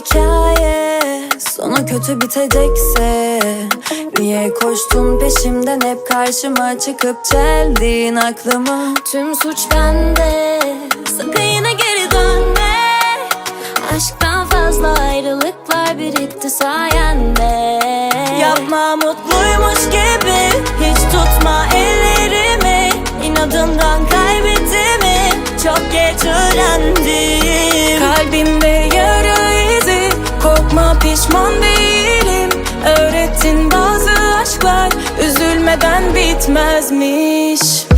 hikaye. Sonu kötü bitecekse Niye koştun peşimden? Hep karşıma çıkıp çeldin aklımı Tüm suç bende sakın yine geri dönme. Aşktan fazla ayrılıklar birikti sayende. Yapma mutluymuş gibi hiç tutma ellerimi. İnadından kaybettiğimi çok geç öğrendim. Kalbimde yetmezmiş.